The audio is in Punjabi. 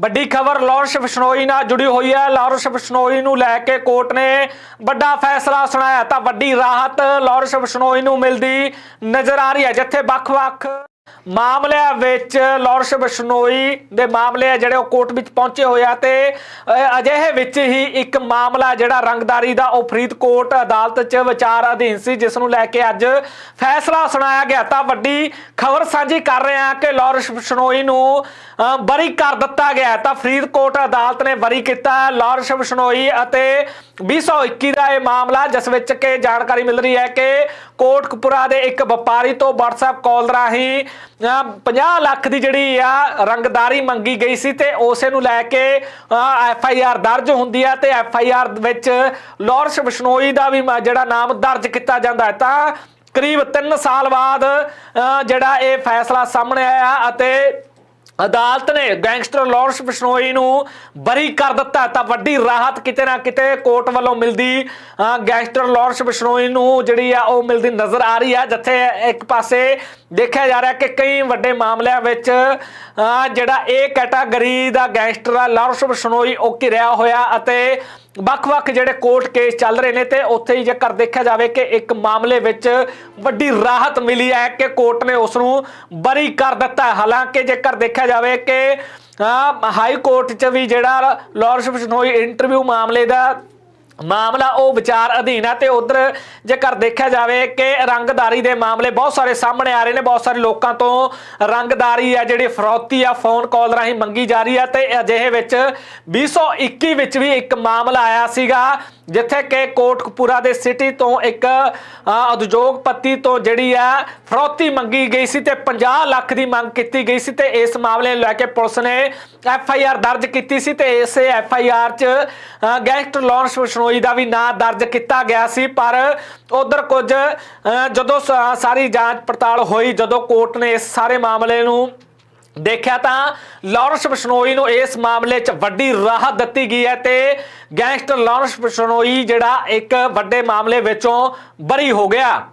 ਵੱਡੀ ਖਬਰ ਲਾਰੈਂਸ ਬਿਸ਼ਨੋਈ ਨਾਲ ਜੁੜੀ ਹੋਈ ਹੈ। ਲਾਰੈਂਸ ਬਿਸ਼ਨੋਈ ਨੂੰ ਲੈ ਕੇ ਕੋਰਟ ਨੇ ਵੱਡਾ ਫੈਸਲਾ ਸੁਣਾਇਆ। ਤਾਂ ਵੱਡੀ ਰਾਹਤ ਲਾਰੈਂਸ ਬਿਸ਼ਨੋਈ ਨੂੰ ਮਿਲਦੀ ਨਜ਼ਰ ਆ ਰਹੀ ਹੈ, ਜਿੱਥੇ ਵੱਖ-ਵੱਖ ਮਾਮਲਿਆਂ ਵਿੱਚ ਲਾਰੈਂਸ ਬਿਸ਼ਨੋਈ ਦੇ ਮਾਮਲੇ ਆ ਜਿਹੜੇ ਉਹ ਕੋਰਟ ਵਿੱਚ ਪਹੁੰਚੇ ਹੋਏ ਆ ਤੇ ਅਜਿਹੇ ਵਿੱਚ ਹੀ ਇੱਕ ਮਾਮਲਾ ਜਿਹੜਾ ਰੰਗਦਾਰੀ ਦਾ ਉਹ ਫਰੀਦਕੋਟ ਅਦਾਲਤ 'ਚ ਵਿਚਾਰ ਅਧੀਨ ਸੀ ਜਿਸ ਨੂੰ ਲੈ ਕੇ ਅੱਜ ਫੈਸਲਾ ਸੁਣਾਇਆ ਗਿਆ। ਤਾਂ ਵੱਡੀ ਖਬਰ ਸਾਂਝੀ ਕਰ ਰਹੇ ਹਾਂ ਕਿ ਲਾਰੈਂਸ ਬਿਸ਼ਨੋਈ ਨੂੰ ਅ, ਬਰੀ ਕਰ ਦਿੱਤਾ ਗਿਆ। ਤਾਂ ਫਰੀਦਕੋਟ ਅਦਾਲਤ ਨੇ ਬਰੀ ਕੀਤਾ। ਹੈ ਲਾਰੈਂਸ ਬਿਸ਼ਨੋਈ ਅਤੇ 2021 ਦਾ ਇਹ ਮਾਮਲਾ ਜਿਸ ਵਿੱਚ ਕਿ ਜਾਣਕਾਰੀ ਮਿਲ ਰਹੀ ਹੈ ਕਿ ਕੋਟਕਪੁਰਾ ਦੇ ਇੱਕ ਵਪਾਰੀ ਤੋਂ WhatsApp ਕਾਲ ਰਾਹੀਂ 50 ਲੱਖ ਦੀ ਜਿਹੜੀ ਆ ਰੰਗਦਾਰੀ ਮੰਗੀ ਗਈ ਸੀ ਤੇ ਉਸੇ ਨੂੰ ਲੈ ਕੇ ਐਫ ਆਈ ਆਰ ਦਰਜ ਹੁੰਦੀ ਹੈ ਤੇ ਐਫ ਆਈ ਆਰ ਵਿੱਚ ਲਾਰੈਂਸ ਬਿਸ਼ਨੋਈ ਦਾ ਵੀ ਜਿਹੜਾ ਨਾਮ ਦਰਜ ਕੀਤਾ ਜਾਂਦਾ ਹੈ। ਤਾਂ ਕਰੀਬ 3 ਸਾਲ ਬਾਅਦ ਅ, ਜਿਹੜਾ ਇਹ ਫੈਸਲਾ ਸਾਹਮਣੇ ਆਇਆ ਅਤੇ ਅਦਾਲਤ ਨੇ ਗੈਂਗਸਟਰ ਲਾਰੈਂਸ ਬਿਸ਼ਨੋਈ ਨੂੰ ਬਰੀ ਕਰ ਦਿੱਤਾ ਤਾਂ ਵੱਡੀ ਰਾਹਤ ਕਿਤੇ ਨਾ ਕਿਤੇ ਕੋਰਟ ਵੱਲੋਂ ਮਿਲਦੀ ਗੈਂਗਸਟਰ ਲਾਰੈਂਸ ਬਿਸ਼ਨੋਈ ਨੂੰ ਜਿਹੜੀ ਆ ਉਹ ਮਿਲਦੀ ਨਜ਼ਰ ਆ ਰਹੀ ਆ, ਜਿੱਥੇ ਇੱਕ ਪਾਸੇ ਦੇਖਿਆ ਜਾ ਰਿਹਾ ਕਿ ਕਈ ਵੱਡੇ ਮਾਮਲਿਆਂ ਵਿੱਚ ਜਿਹੜਾ ਇਹ ਕੈਟਾਗਰੀ ਦਾ ਗੈਂਗਸਟਰ ਆ, ਲਾਰੈਂਸ ਬਿਸ਼ਨੋਈ ਉਹ ਘਿਰਿਆ ਹੋਇਆ ਅਤੇ ਵੱਖ-ਵੱਖ ਜਿਹੜੇ ਕੋਰਟ ਕੇਸ ਚੱਲ ਰਹੇ ਨੇ ਤੇ ਉੱਥੇ ਹੀ ਜੇਕਰ ਦੇਖਿਆ ਜਾਵੇ ਕਿ ਇੱਕ ਮਾਮਲੇ ਵਿੱਚ ਵੱਡੀ ਰਾਹਤ ਮਿਲੀ ਹੈ ਕਿ ਕੋਰਟ ਨੇ ਉਸ ਨੂੰ ਬਰੀ ਕਰ ਦਿੱਤਾ ਹੈ। ਹਾਲਾਂਕਿ ਜੇਕਰ ਦੇਖਿਆ ਜਾਵੇ ਕਿ ਹਾਈ ਕੋਰਟ 'ਚ ਵੀ ਜਿਹੜਾ ਲਾਰੈਂਸ ਬਿਸ਼ਨੋਈ ਇੰਟਰਵਿਊ ਮਾਮਲੇ ਦਾ ਮਾਮਲਾ ਉਹ ਵਿਚਾਰ ਅਧੀਨ ਹੈ ਤੇ ਉਧਰ ਜੇਕਰ ਦੇਖਿਆ ਜਾਵੇ ਕਿ ਰੰਗਦਾਰੀ ਦੇ ਮਾਮਲੇ ਬਹੁਤ ਸਾਰੇ ਸਾਹਮਣੇ ਆ ਰਹੇ ਨੇ, ਬਹੁਤ ਸਾਰੇ ਲੋਕਾਂ ਤੋਂ ਰੰਗਦਾਰੀ ਆ ਜਿਹੜੀ ਫਰੌਤੀ ਆ ਫੋਨ ਕਾਲ ਰਾਹੀਂ ਮੰਗੀ ਜਾ ਰਹੀ ਹੈ ਤੇ ਅਜਿਹੇ ਵਿੱਚ 2021 ਵਿੱਚ ਵੀ ਇੱਕ ਮਾਮਲਾ ਆਇਆ ਸੀਗਾ। ਜਿੱਥੇ ਕਿ ਕੋਟਕਪੂਰਾ ਦੇ ਸਿਟੀ ਤੋਂ ਇੱਕ ਉਦਯੋਗਪਤੀ ਤੋਂ ਜਿਹੜੀ ਆ ਫਰੋਤੀ ਮੰਗੀ ਗਈ ਸੀ ਤੇ 50 ਲੱਖ ਦੀ ਮੰਗ ਕੀਤੀ ਗਈ ਸੀ ਤੇ ਇਸ ਮਾਮਲੇ ਨੂੰ ਲੈ ਕੇ ਪੁਲਿਸ ਨੇ ਐਫ ਆਈ ਆਰ ਦਰਜ ਕੀਤੀ ਸੀ ਤੇ ਇਸੇ ਐਫ ਆਈ ਆਰ 'ਚ ਗੈਂਗਸਟਰ ਲਾਰੈਂਸ ਬਿਸ਼ਨੋਈ ਦਾ ਵੀ ਨਾਂ ਦਰਜ ਕੀਤਾ ਗਿਆ ਸੀ। ਪਰ ਉਧਰ ਕੁਝ ਜਦੋਂ ਸ- ਸਾਰੀ ਜਾਂਚ ਪੜਤਾਲ ਹੋਈ, ਜਦੋਂ ਕੋਰਟ ਨੇ ਇਸ ਸਾਰੇ ਮਾਮਲੇ ਨੂੰ ਦੇਖਿਆ ਤਾਂ ਲਾਰੈਂਸ ਬਿਸ਼ਨੋਈ ਨੂੰ ਇਸ ਮਾਮਲੇ 'ਚ ਵੱਡੀ ਰਾਹਤ ਦਿੱਤੀ ਗਈ ਹੈ ਤੇ ਗੈਂਗਸਟਰ ਲਾਰੈਂਸ ਬਿਸ਼ਨੋਈ ਜਿਹੜਾ ਇੱਕ ਵੱਡੇ ਮਾਮਲੇ ਵਿੱਚੋਂ ਬਰੀ ਹੋ ਗਿਆ।